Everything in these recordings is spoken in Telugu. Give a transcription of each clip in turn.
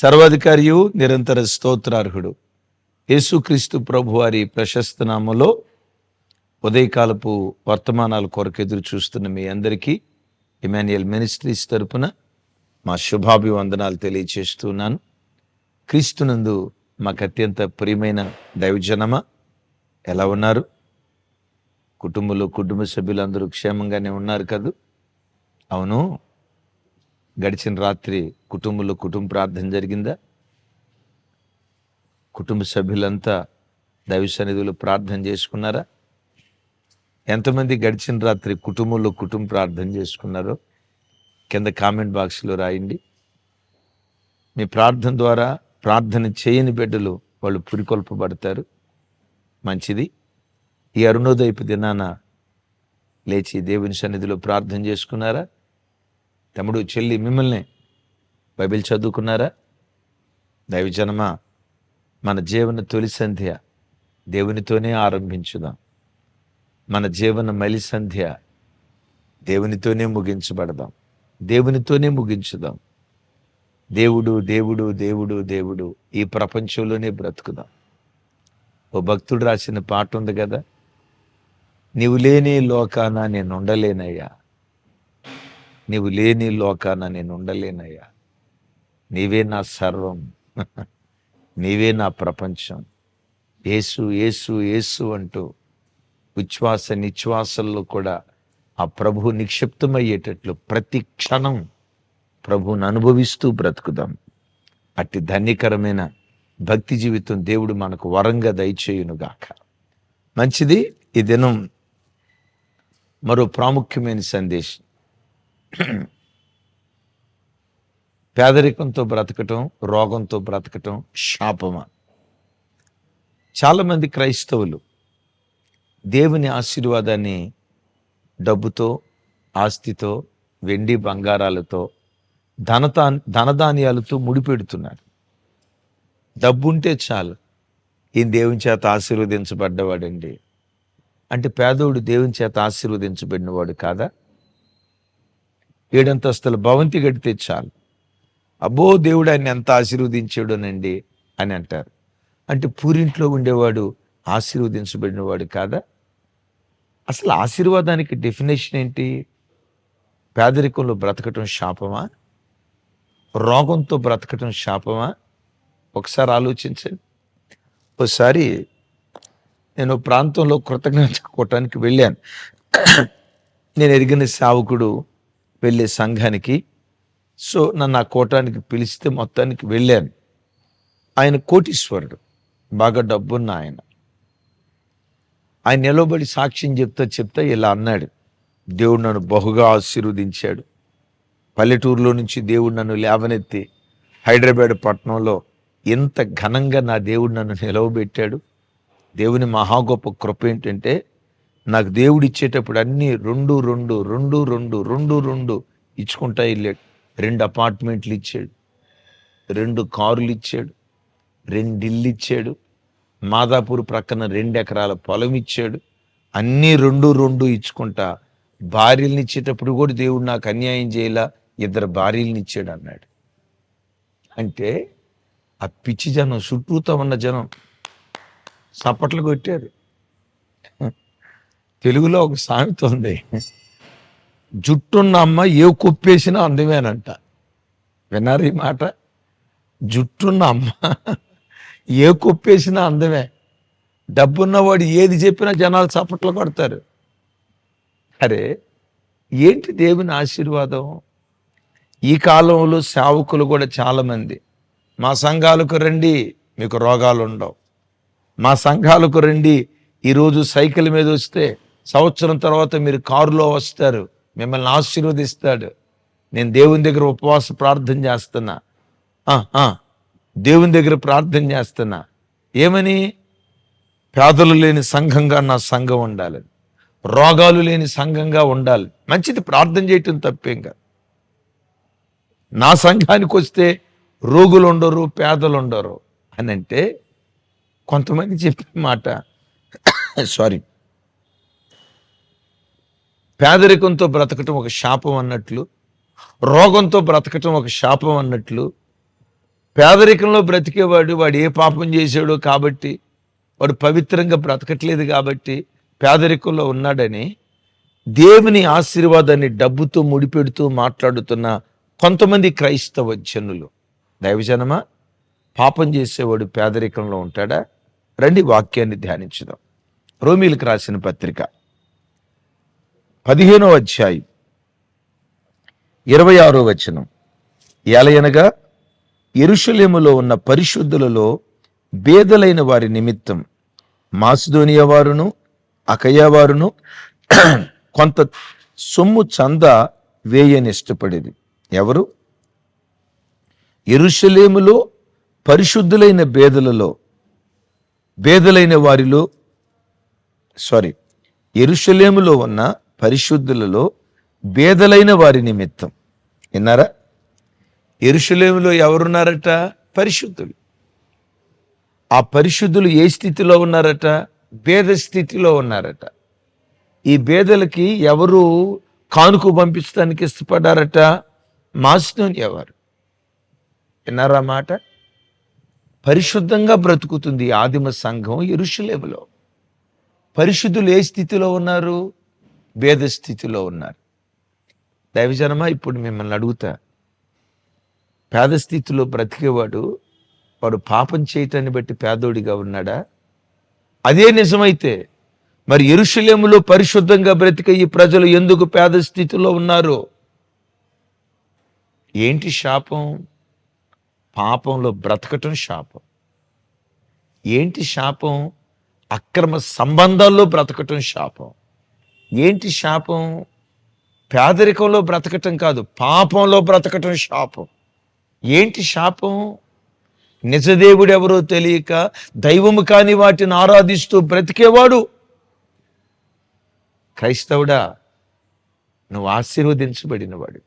సర్వాధికారియు నిరంతర స్తోత్రార్హుడు. యేసుక్రీస్తు ప్రభు వారి ఉదయకాలపు వర్తమానాల కొరకు ఎదురు చూస్తున్న మీ అందరికీ ఇమాన్యుయల్ మినిస్ట్రీస్ తరపున మా శుభాభివందనాలు తెలియచేస్తున్నాను క్రీస్తునందు మాకు అత్యంత ప్రియమైన దైవజనమా ఎలా ఉన్నారు? కుటుంబంలో కుటుంబ సభ్యులందరూ క్షేమంగానే ఉన్నారు కదూ? అవును గడిచిన రాత్రి కుటుంబంలో కుటుంబ ప్రార్థన జరిగిందా? కుటుంబ సభ్యులంతా దైవ సన్నిధిలో ప్రార్థన చేసుకున్నారా? ఎంతమంది గడిచిన రాత్రి కుటుంబంలో కుటుంబ ప్రార్థన చేసుకున్నారో కింద కామెంట్ బాక్స్లో రాయండి. మీ ప్రార్థన ద్వారా ప్రార్థన చేయని బిడ్డలు వాళ్ళు పురికొల్పబడతారు. మంచిది. ఈ అరుణోదయపు దినాన లేచి దేవుని సన్నిధిలో ప్రార్థన చేసుకున్నారా? తమ్ముడు చెల్లి మిమ్మల్ని బైబిల్ చదువుకున్నారా? దైవజనమ మన జీవన తొలి సంధ్య దేవునితోనే ఆరంభించుదాం. మన జీవన మలి సంధ్య దేవునితోనే ముగించబడదాం. దేవునితోనే ముగించుదాం. దేవుడు దేవుడు దేవుడు దేవుడు ఈ ప్రపంచంలోనే బ్రతుకుదాం. ఓ భక్తుడు రాసిన పాట ఉంది కదా? నీవు లేని లోకాన నేను ఉండలేనయ్యా. నీవు లేని లోకాన నేను ఉండలేనయ్యా. నీవే నా సర్వం. నీవే నా ప్రపంచం. ఏసు ఏసు ఏసు అంటూ ఉచ్ఛ్వాస నిశ్వాసల్లో కూడా ఆ ప్రభు నిక్షిప్తమయ్యేటట్లు ప్రతి క్షణం ప్రభువును అనుభవిస్తూ బ్రతుకుదాం. అట్టి ధన్యకరమైన భక్తి జీవితం దేవుడు మనకు వరంగా దయచేయునుగాక. మంచిది. ఈ దినం మరో ప్రాముఖ్యమైన సందేశం. పేదరికంతో బ్రతకటం రోగంతో బ్రతకటం శాపమా? చాలామంది క్రైస్తవులు దేవుని ఆశీర్వాదాన్ని డబ్బుతో ఆస్తితో వెండి బంగారాలతో ధనతా ధనధాన్యాలతో ముడిపెడుతున్నారు. డబ్బుంటే చాలు. ఈ దేవుని చేత ఆశీర్వదించబడ్డవాడండి. అంటే పేదోడు దేవుని చేత ఆశీర్వదించబడినవాడు కాదా? ఏడంతస్తుల భవంతి కడితే చాలు. అబ్బో దేవుడు ఆయన ఎంత ఆశీర్వదించాడునండి అని అంటారు. అంటే పూరింట్లో ఉండేవాడు ఆశీర్వదించబడినవాడు కాదా? అసలు ఆశీర్వాదానికి డెఫినేషన్ ఏంటి? పేదరికంలో బ్రతకటం శాపమా? రోగంతో బ్రతకటం శాపమా? ఒకసారి ఆలోచించండి. ఒకసారి నేను ప్రాంతంలో కృతజ్ఞత కొట్టడానికి వెళ్ళాను. నేను ఎరిగిన సేవకుడు వెళ్ళే సంఘానికి సో నన్ను ఆ కోటానికి పిలిస్తే మొత్తానికి వెళ్ళాను. ఆయన కోటీశ్వరుడు బాగా డబ్బున్న ఆయన. ఆయన నిలబడి సాక్ష్యం చెప్తా చెప్తా ఇలా అన్నాడు. దేవుడు నన్ను బహుగా ఆశీర్వదించాడు. పల్లెటూరులో నుంచి దేవుడు నన్ను లేవనెత్తి హైదరాబాద్ పట్టణంలో ఎంత ఘనంగా నా దేవుడు నన్ను నిలవబెట్టాడు. దేవుని మహా గొప్ప కృప ఏంటంటే నాకు దేవుడు ఇచ్చేటప్పుడు అన్నీ రెండు రెండు రెండు రెండు రెండు రెండు ఇచ్చుకుంటా వెళ్ళాడు. రెండు అపార్ట్మెంట్లు ఇచ్చాడు. రెండు కారులు ఇచ్చాడు. రెండు ఇల్లు ఇచ్చాడు. మాదాపూర్ ప్రక్కన రెండు ఎకరాల పొలం ఇచ్చాడు. అన్నీ రెండు రెండు ఇచ్చుకుంటా భార్యలను ఇచ్చేటప్పుడు కూడా దేవుడు నాకు అన్యాయం చేయలా ఇద్దరు భార్యలను ఇచ్చాడు అన్నాడు. అంటే ఆ పిచ్చి జనం చుట్టూతో ఉన్న జనం చప్పట్లు కొట్టారు. తెలుగులో ఒక సామెత ఉంది. జుట్టున్న అమ్మ ఏ కుప్పేసినా అందమేనంట విన్నారు ఈ మాట? జుట్టున్న అమ్మ ఏ కుప్పేసినా అందమే డబ్బున్నవాడు ఏది చెప్పినా జనాలు చప్పట్లు కొడతారు. అరే ఏంటి దేవుని ఆశీర్వాదం? ఈ కాలంలో సేవకులు కూడా చాలామంది. మా సంఘాలకు రండి మీకు రోగాలు ఉండవు మా సంఘాలకు రండి ఈరోజు సైకిల్ మీద వస్తే సంవత్సరం తర్వాత మీరు కారులో వస్తారు మిమ్మల్ని ఆశీర్వదిస్తాడు. నేను దేవుని దగ్గర ఉపవాస ప్రార్థన చేస్తున్నా. దేవుని దగ్గర ప్రార్థన చేస్తున్నా. ఏమని? పేదలు లేని సంఘంగా నా సంఘం ఉండాలి. రోగాలు లేని సంఘంగా ఉండాలి. మంచిది ప్రార్థన చేయటం తప్పేం కాదు నా సంఘానికి వస్తే రోగులు ఉండరు పేదలు ఉండరు. అని అంటే కొంతమంది చెప్పే మాట సారీ పేదరికంతో బ్రతకటం ఒక శాపం అన్నట్లు రోగంతో బ్రతకటం ఒక శాపం అన్నట్లు పేదరికంలో బ్రతికేవాడు వాడు ఏ పాపం చేశాడో కాబట్టి వాడు పవిత్రంగా బ్రతకట్లేదు కాబట్టి పేదరికంలో ఉన్నాడని దేవుని ఆశీర్వాదాన్ని డబ్బుతో ముడిపెడుతూ మాట్లాడుతున్న కొంతమంది క్రైస్తవ జనులు. దైవజనమా? పాపం చేసేవాడు పేదరికంలో ఉంటాడా? రండి వాక్యాన్ని ధ్యానించుదాం. రోమిలకు రాసిన పత్రిక. పదిహేనో అధ్యాయం. ఇరవై ఆరో వచనం. ఏలయనగా ఎరుషలేములో ఉన్న పరిశుద్ధులలో బేదలైన వారి నిమిత్తం మాసిదోనియా వారును అకయ్యవారును కొంత సొమ్ము చంద వేయని ఇష్టపడేది. ఎవరు? ఎరుషలేములో పరిశుద్ధులైన బేదలలో బేదలైన వారిలో సారీ ఎరుషలేములో ఉన్న పరిశుద్ధులలో బేదలైన వారి నిమిత్తం. విన్నారా? ఎరుషులేములో ఎవరున్నారట? పరిశుద్ధులు. ఆ పరిశుద్ధులు ఏ స్థితిలో ఉన్నారట? భేద స్థితిలో ఉన్నారట. ఈ బేదలకి ఎవరు కానుకు పంపించడానికి ఇష్టపడ్డారట? మాస్నోని ఎవరు? విన్నారా మాట? పరిశుద్ధంగా బ్రతుకుతుంది ఆదిమ సంఘం ఎరుషులేములో. పరిశుద్ధులు ఏ స్థితిలో ఉన్నారు? భేద స్థితిలో ఉన్నారు. దైవజనమా? ఇప్పుడు మిమ్మల్ని అడుగుతా. పేద స్థితిలో బ్రతికేవాడు వాడు పాపం చేయటాన్ని బట్టి పేదోడిగా ఉన్నాడా? అదే నిజమైతే మరి ఎరుషులేములో పరిశుద్ధంగా బ్రతికే ఈ ప్రజలు ఎందుకు పేద స్థితిలో ఉన్నారు? ఏంటి శాపం? పాపంలో బ్రతకటం శాపం. ఏంటి శాపం? అక్రమ సంబంధాల్లో బ్రతకటం శాపం. ఏంటి శాపం? పేదరికంలో బ్రతకటం కాదు పాపంలో బ్రతకటం శాపం. ఏంటి శాపం? నిజదేవుడు ఎవరో తెలియక దైవము కాని వాటిని ఆరాధిస్తూ బ్రతికేవాడు. క్రైస్తవుడా నువ్వు ఆశీర్వదించబడినవాడు.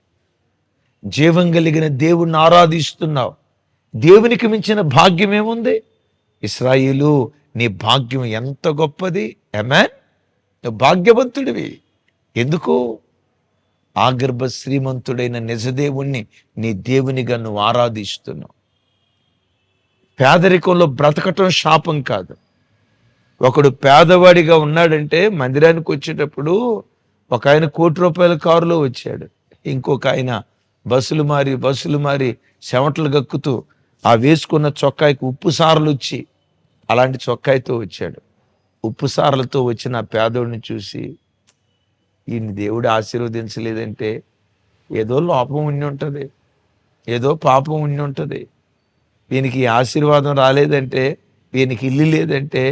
జీవం కలిగిన దేవుణ్ణి ఆరాధిస్తున్నావు. దేవునికి మించిన భాగ్యం ఏముంది ఇస్రాయిలు నీ భాగ్యం ఎంత గొప్పది? ఎమాన్ నువ్వు భాగ్యవంతుడివి. ఎందుకు? ఆగర్భ శ్రీమంతుడైన నిజదేవుణ్ణి నీ దేవునిగా నువ్వు ఆరాధిస్తున్నావు. పేదరికంలో బ్రతకటం శాపం కాదు. ఒకడు పేదవాడిగా ఉన్నాడంటే మందిరానికి వచ్చేటప్పుడు ఒక ఆయన కోటి రూపాయల కారులో వచ్చాడు. ఇంకొక ఆయన బస్సులు మారి బస్సులు మారి చెమటలు గక్కుతూ ఆ వేసుకున్న చొక్కాయికి ఉప్పు సారలు వచ్చి అలాంటి చొక్కాయితో వచ్చాడు. ఉప్పు సారలతో వచ్చిన పేదోడిని చూసి ఈయన దేవుడు ఆశీర్వదించలేదంటే ఏదో లోపం ఉండి ఉంటుంది ఏదో పాపం ఉండి ఉంటుంది. వీనికి ఆశీర్వాదం రాలేదంటే వీనికి ఇల్లు లేదంటే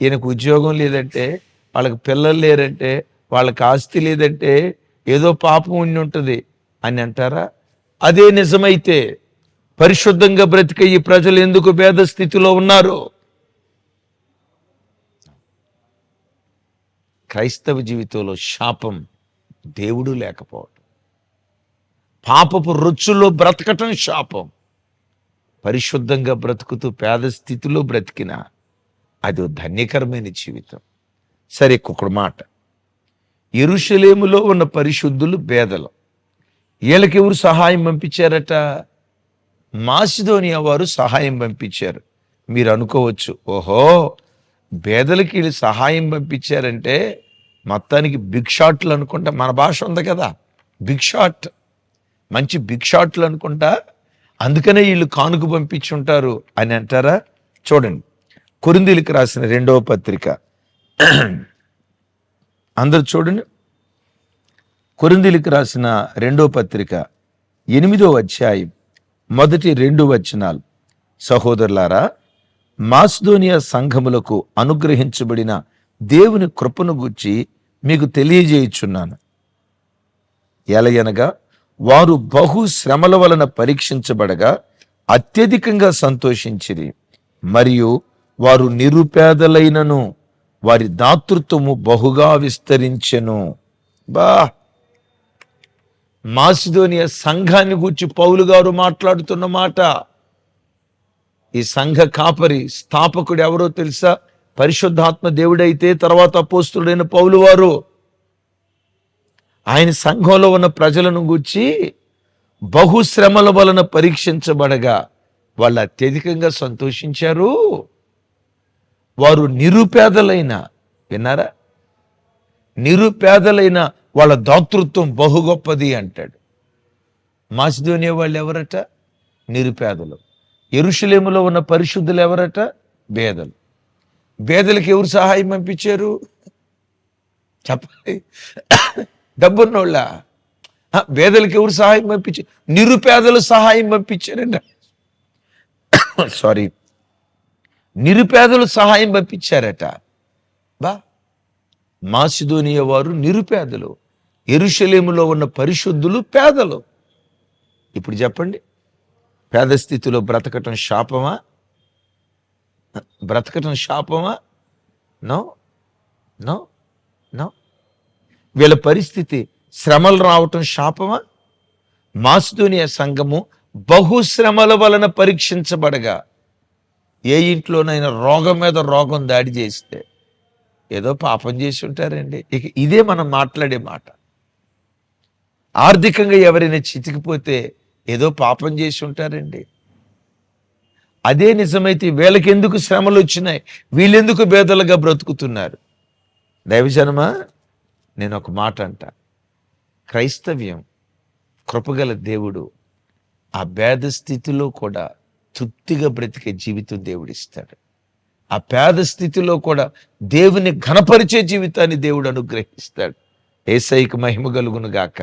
ఈయనకు ఉద్యోగం లేదంటే వాళ్ళకి పిల్లలు లేరంటే వాళ్ళకి ఆస్తి లేదంటే ఏదో పాపం ఉండి ఉంటుంది. అని అంటారా? అదే నిజమైతే పరిశుద్ధంగా బ్రతికే ఈ ప్రజలు ఎందుకు భేద స్థితిలో ఉన్నారో? క్రైస్తవ జీవితంలో శాపం దేవుడు లేకపోవటం. పాపపు రుచుల్లో బ్రతకటం శాపం. పరిశుద్ధంగా బ్రతుకుతూ పేద స్థితిలో బ్రతికిన అది ధన్యకరమైన జీవితం. సరే ఇంకొకడు మాట. ఎరుషలేములో ఉన్న పరిశుద్ధులు బేదలు. వీళ్ళకెవరు సహాయం పంపించారట? మాసిదోనియా వారు సహాయం పంపించారు. మీరు అనుకోవచ్చు ఓహో పేదలకి వీళ్ళు సహాయం పంపించారంటే మొత్తానికి బిగ్ షాట్లు అనుకుంటా మన భాష ఉంది కదా. Big shot. మంచి బిగ్ షాట్లు అనుకుంటా అందుకనే వీళ్ళు కానుక పంపించుంటారు అని అంటారా? చూడండి. కొరిందీలకు రాసిన రెండవ పత్రిక. అందరు చూడండి. కొరిందీలకు రాసిన రెండో పత్రిక ఎనిమిదో అధ్యాయం మొదటి రెండు వచనాలు. సహోదరులారా మాస్దోనియా సంఘములకు అనుగ్రహించబడిన దేవుని కృపను గుర్చి మీకు తెలియజేయుచున్నాను. ఎలయనగా వారు బహు శ్రమల వలన పరీక్షించబడగా అత్యధికంగా సంతోషించిరి. మరియు వారు నిరుపేదలైనను వారి దాతృత్వము బహుగా విస్తరించెను. బా! మాసిదోనియ సంఘాన్ని గూర్చి పౌలు గారు మాట్లాడుతున్న మాట ఈ సంఘ కాపరి స్థాపకుడు ఎవరో తెలుసా? పరిశుద్ధాత్మ దేవుడైతే తర్వాత అపోస్తుడైన పౌలు వారు. ఆయన సంఘంలో ఉన్న ప్రజలను గూర్చి బహుశ్రమల వలన పరీక్షించబడగా వాళ్ళు అత్యధికంగా సంతోషించారు. వారు నిరుపేదలైన విన్నారా? నిరుపేదలైన వాళ్ళ దాతృత్వం బహు గొప్పది అంటాడు. మాసిధోనియా వాళ్ళు ఎవరట? నిరుపేదలు. ఎరుషులేములో ఉన్న పరిశుద్ధులు ఎవరట? పేదలు పేదలకు ఎవరు సహాయం పంపించారు? చెప్పండి. డబ్బున్నోళ్ళ బేదలకు పేదలకు ఎవరు సహాయం పంపించారు నిరుపేదలు సహాయం పంపించారండి సారీ. నిరుపేదలు సహాయం పంపించారట. బా. మాసిదోనియ వారు నిరుపేదలు. ఎరుషలేములో ఉన్న పరిశుద్ధులు పేదలు. ఇప్పుడు చెప్పండి. పేద స్థితిలో బ్రతకటం శాపమా? బ్రతకటం శాపమా? No no no. వీళ్ళ పరిస్థితి శ్రమలు రావటం శాపమా? మాస్దూనియ సంఘము బహుశ్రమల వలన పరీక్షించబడగా ఏ ఇంట్లోనైనా రోగం మీద రోగం దాడి చేస్తే ఏదో పాపం చేసి ఉంటారండి. ఇక ఇదే మనం మాట్లాడే మాట. ఆర్థికంగా ఎవరైనా చితికిపోతే ఏదో పాపం చేసి ఉంటారండి. అదే నిజమైతే వీళ్ళకి ఎందుకు శ్రమలు వచ్చినాయి? వీళ్ళెందుకు బేదలుగా బ్రతుకుతున్నారు? దైవజనమా? నేను ఒక మాట అంట. క్రైస్తవ్యం కృపగల దేవుడు ఆ పేద స్థితిలో కూడా తృప్తిగా బ్రతికే జీవితం దేవుడిస్తాడు. ఆ పేద స్థితిలో కూడా దేవుని ఘనపరిచే జీవితాన్ని దేవుడు అనుగ్రహిస్తాడు. ఏసైకి మహిమ కలుగును గాక.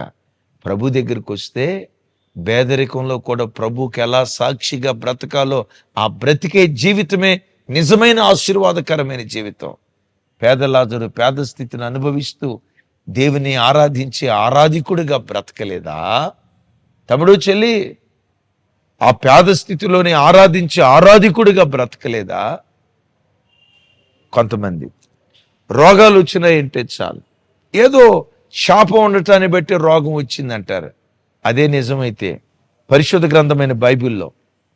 ప్రభు దగ్గరికి వస్తే పేదరికంలో కూడా ప్రభుకి ఎలా సాక్షిగా బ్రతకాలో ఆ బ్రతికే జీవితమే నిజమైన ఆశీర్వాదకరమైన జీవితం. పేదలాజరు పేద స్థితిని అనుభవిస్తూ దేవుని ఆరాధించే ఆరాధికుడిగా బ్రతకలేదా? తమ్ముడు చెల్లి ఆ పేద స్థితిలోనే ఆరాధించే ఆరాధికుడిగా బ్రతకలేదా? కొంతమంది. రోగాలు వచ్చినాయంటే చాలు. ఏదో శాపం ఉండటాన్ని బట్టి రోగం వచ్చిందంటారు. అదే నిజమైతే పరిశుద్ధ గ్రంథమైన బైబిల్లో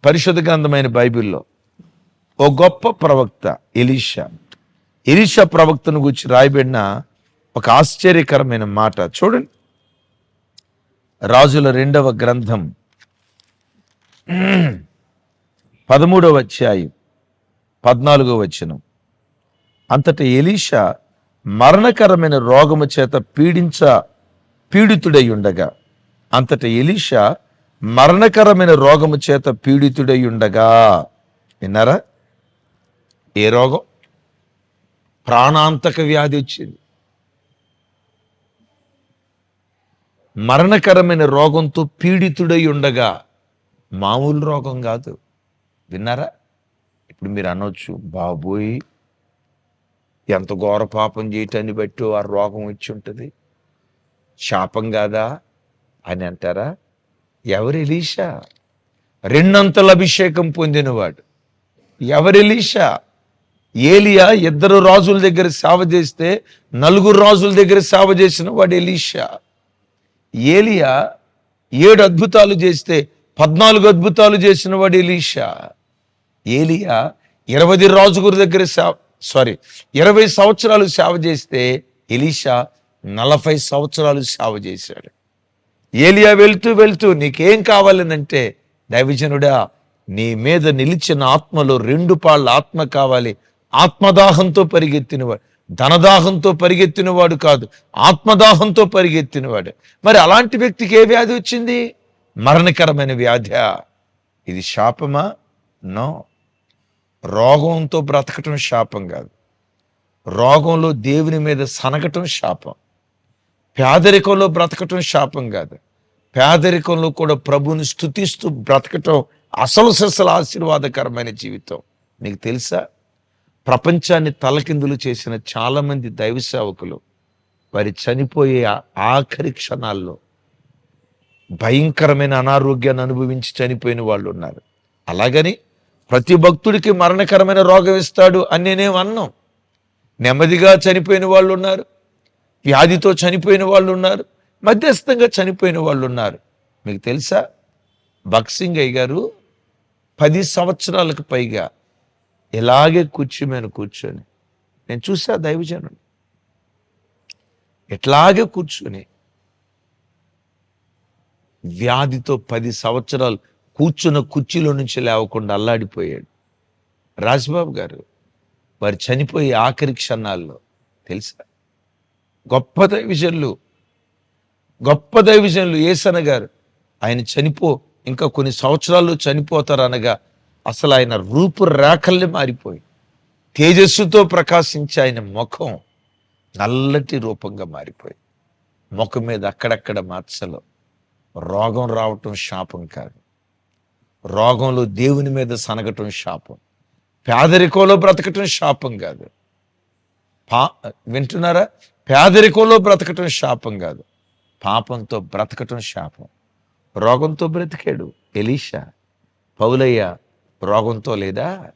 పరిశుద్ధ గ్రంథమైన బైబిల్లో ఓ గొప్ప ప్రవక్త ఎలీషా ఎలీషా ప్రవక్తను గురించి రాయబడిన ఒక ఆశ్చర్యకరమైన మాట. చూడండి. రాజుల రెండవ గ్రంథం. పదమూడవ అధ్యాయం పద్నాలుగో వచనం. అంతట ఎలీషా మరణకరమైన రోగము చేత పీడించ పీడితుడై ఉండగా అంతట ఎలీషా మరణకరమైన రోగము చేత పీడితుడై ఉండగా విన్నారా? ఏ రోగం? ప్రాణాంతక వ్యాధి వచ్చింది. మరణకరమైన రోగంతో పీడితుడై ఉండగా మామూలు రోగం కాదు. విన్నారా? ఇప్పుడు మీరు అనొచ్చు బాబోయ్ ఎంత ఘోర పాపం చేయటాన్ని బట్టి ఆ రోగం వచ్చి ఉంటుంది. శాపం కాదా? అని అంటారా? ఎవరి ఎలీషా రెండంతల అభిషేకం పొందినవాడు. ఎవరి ఎలీషా ఏలియా ఇద్దరు రాజుల దగ్గర సేవ చేస్తే నలుగురు రాజుల దగ్గర సేవ చేసిన వాడు ఎలీషా ఏలియా ఏడు అద్భుతాలు చేస్తే పద్నాలుగు అద్భుతాలు చేసిన వాడు ఎలీషా ఏలియా ఇరవై రాజుగురి దగ్గర సేవ సారీ ఇరవై సంవత్సరాలు సేవ చేస్తే ఎలీషా నలభై సంవత్సరాలు సేవ చేశాడు. ఏలియా వెళ్తూ వెళ్తూ నీకేం కావాలనంటే దైవజనుడా నీ మీద నిలిచిన ఆత్మలో రెండు పాళ్ళ ఆత్మ కావాలి. ఆత్మదాహంతో పరిగెత్తినవాడు. ధనదాహంతో పరిగెత్తినవాడు కాదు. ఆత్మదాహంతో పరిగెత్తినవాడు. మరి అలాంటి వ్యక్తికి ఏ వ్యాధి వచ్చింది? మరణకరమైన వ్యాధి. ఇది శాపమా? నో. రోగంతో బ్రతకటం శాపం కాదు. రోగంలో దేవుని మీద సనగటం శాపం. పేదరికంలో బ్రతకటం శాపం కాదు. పేదరికంలో కూడా ప్రభుని స్థుతిస్తూ బ్రతకటం అసలు ససలు ఆశీర్వాదకరమైన జీవితం. నీకు తెలుసా? ప్రపంచాన్ని తలకిందులు చేసిన చాలామంది దైవ సేవకులు వారి చనిపోయే ఆఖరి క్షణాల్లో భయంకరమైన అనారోగ్యాన్ని అనుభవించి చనిపోయిన వాళ్ళు ఉన్నారు. అలాగని ప్రతి భక్తుడికి మరణకరమైన రోగం ఇస్తాడు అని నేనేమన్నాం నెమ్మదిగా చనిపోయిన వాళ్ళు ఉన్నారు. వ్యాధితో చనిపోయిన వాళ్ళు ఉన్నారు మధ్యస్థంగా చనిపోయిన వాళ్ళు ఉన్నారు మీకు తెలుసా? బక్సింగ్ అయ్య గారు పది సంవత్సరాలకు పైగా ఇలాగే కూర్చు మీద కూర్చొని నేను చూసా దైవజనుడు ఎట్లాగే కూర్చొని వ్యాధితో పది సంవత్సరాలు కూర్చున్న కుర్చీలో నుంచి లేవకుండా అల్లాడిపోయాడు. రాజ్బాబు గారు వారు చనిపోయే ఆఖరి క్షణాల్లో తెలుసా? గొప్ప దైవజనులు గొప్ప దైవజనులు ఏసన గారు. ఆయన చనిపో ఇంకా కొన్ని సంవత్సరాలు చనిపోతారు అనగా అసలు ఆయన రూపురేఖల్ని మారిపోయి తేజస్సుతో ప్రకాశించే ఆయన ముఖం నల్లటి రూపంగా మారిపోయి ముఖం మీద అక్కడక్కడ మచ్చలు రోగం రావటం శాపం కాదు. రోగంలో దేవుని మీద సనగటం శాపం పేదరికంలో బ్రతకటం శాపం కాదు. పా వింటున్నారా? పేదరికంలో బ్రతకటం శాపం కాదు. పాపంతో బ్రతకటం శాపం. రోగంతో బ్రతికాడు ఎలీషా. పౌలయ్య రోగంతో లేదా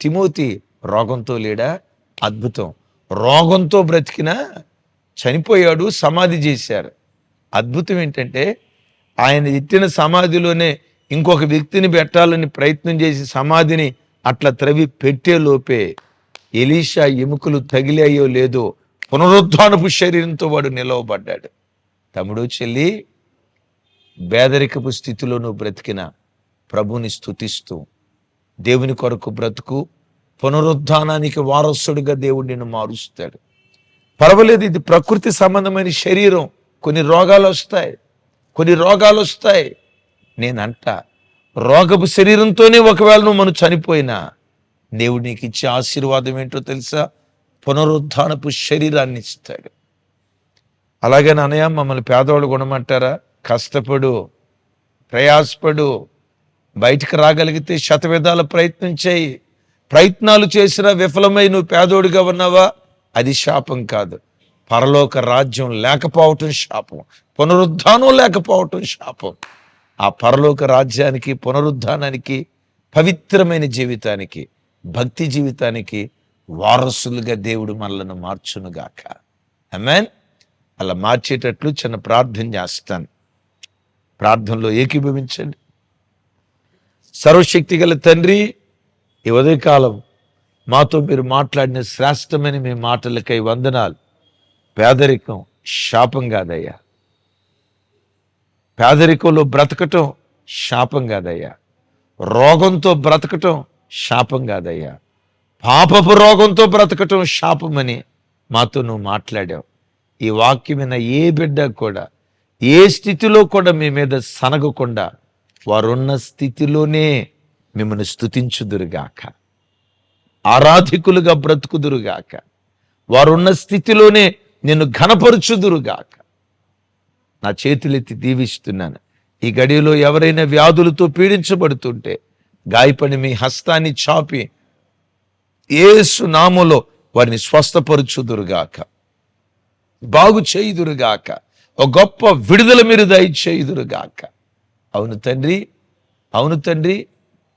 తిమోతి రోగంతో లేడా? అద్భుతం. రోగంతో బ్రతికినా చనిపోయాడు సమాధి చేశారు. అద్భుతం ఏంటంటే ఆయన ఎత్తిన సమాధిలోనే ఇంకొక వ్యక్తిని పెట్టాలని ప్రయత్నం చేసి సమాధిని అట్లా త్రవి పెట్టే లోపే ఎలీషా ఎముకలు తగిలాయో లేదో పునరుద్ధానపు శరీరంతో వాడు నిలవబడ్డాడు. తమ్ముడు చెల్లి బేదరికపు స్థితిలో నువ్వు బ్రతికిన ప్రభుని స్తుతిస్తూ దేవుని కొరకు బ్రతుకు పునరుద్ధానానికి వారసుడిగా దేవుడు నిన్ను మారుస్తాడు. పర్వాలేదు ఇది ప్రకృతి సంబంధమైన శరీరం. కొన్ని రోగాలు వస్తాయి. కొన్ని రోగాలు వస్తాయి. నేనంట రోగపు శరీరంతోనే ఒకవేళ నువ్వు మనం చనిపోయినా దేవుడు నీకు ఇచ్చే ఆశీర్వాదం ఏంటో తెలుసా? పునరుద్ధానపు శరీరాన్ని ఇస్తాడు. అలాగే నాన్నయ్య మమ్మల్ని పేదవాళ్ళు కొనమంటారా? కష్టపడు ప్రయాసపడు బయటికి రాగలిగితే శతవిధాల ప్రయత్నం చేయి. ప్రయత్నాలు చేసినా విఫలమై నువ్వు పేదోడిగా ఉన్నావా? అది శాపం కాదు. పరలోక రాజ్యం లేకపోవటం శాపం. పునరుద్ధానం లేకపోవటం శాపం. ఆ పరలోక రాజ్యానికి పునరుద్ధానానికి పవిత్రమైన జీవితానికి భక్తి జీవితానికి వారసులుగా దేవుడు మనలను మార్చునుగాక. అమెన్ అలా మార్చేటట్లు చిన్న ప్రార్థన చేస్తాను. ప్రార్థనలో ఏకీభవించండి. సర్వశక్తి గల తండ్రి ఈ ఉదయకాలం మాతో మీరు మాట్లాడిన శ్రేష్టమైన మీ మాటలకై వందనాలు. పేదరికం శాపం కాదయ్యా. పేదరికంలో బ్రతకటం శాపం కాదయ్యా. రోగంతో బ్రతకటం శాపం కాదయ్యా. పాపపు రోగంతో బ్రతకటం శాపమని మాతో నువ్వు మాట్లాడావు. ఈ వాక్యమైన ఏ బిడ్డ కూడా ఏ స్థితిలో కూడా మీ మీద సనగకుండా వారున్న స్థితిలోనే మిమ్మల్ని స్తుతించుదురుగాక. ఆరాధికులుగా బ్రతుకుదురుగాక. వారున్న స్థితిలోనే నిన్ను ఘనపరుచుదురుగాక. నా చేతులెత్తి దీవిస్తున్నాను. ఈ గడియలో ఎవరైనా వ్యాధులతో పీడించబడుతుంటే గాయపడి మీ హస్తాన్ని చాపి ఏసు నామలో వారిని స్వస్థపరుచుదురుగాక. బాగు చేయుదురుగాక. ఒక గొప్ప విడుదల మీరు దయచేయుదురుగాక. అవును తండ్రి అవును తండ్రి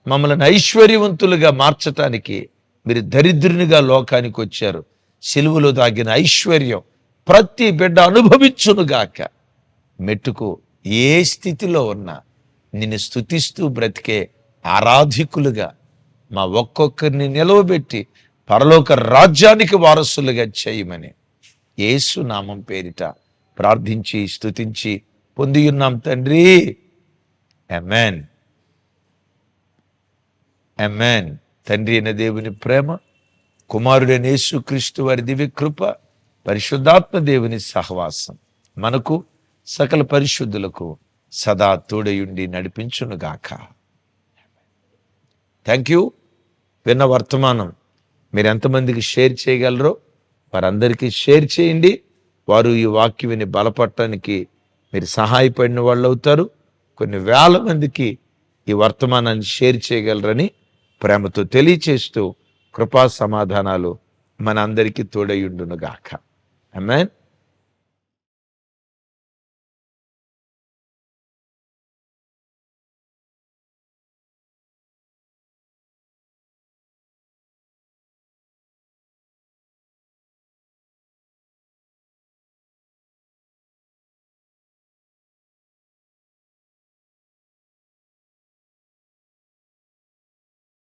మమ్మల్ని ఐశ్వర్యవంతులుగా మార్చటానికి మీరు దరిద్రునిగా లోకానికి వచ్చారు. సిలువలో దాగిన ఐశ్వర్యం ప్రతి బిడ్డ అనుభవించునుగాక. మెట్టుకు ఏ స్థితిలో ఉన్నా నిన్ను స్తుతిస్తూ బ్రతికే ఆరాధికులుగా మా ఒక్కొక్కరిని నిలవబెట్టి పరలోక రాజ్యానికి వారసులుగా చేయమని యేసు నామం పేరిట ప్రార్థించి స్థుతించి పొంది ఉన్నాం తండ్రి. అమెన్ అమెన్ తండ్రి అయిన దేవుని ప్రేమ కుమారుడైన యేసుక్రీస్తు వారి దివ్య కృప పరిశుద్ధాత్మ దేవుని సహవాసం మనకు సకల పరిశుద్ధులకు సదా తోడయుండి నడిపించునుగాక. థ్యాంక్ యూ విన్న వర్తమానం. మీరు ఎంతమందికి షేర్ చేయగలరో వారందరికీ షేర్ చేయండి. వారు ఈ వాక్యం విని బలపడటానికి మీరు సహాయపడిన వాళ్ళు అవుతారు కొన్ని వేల మందికి ఈ వర్తమానాన్ని షేర్ చేయగలరని ప్రేమతో తెలియచేస్తూ కృపా సమాధానాలు మన అందరికీ తోడయుండునుగాక అమెన్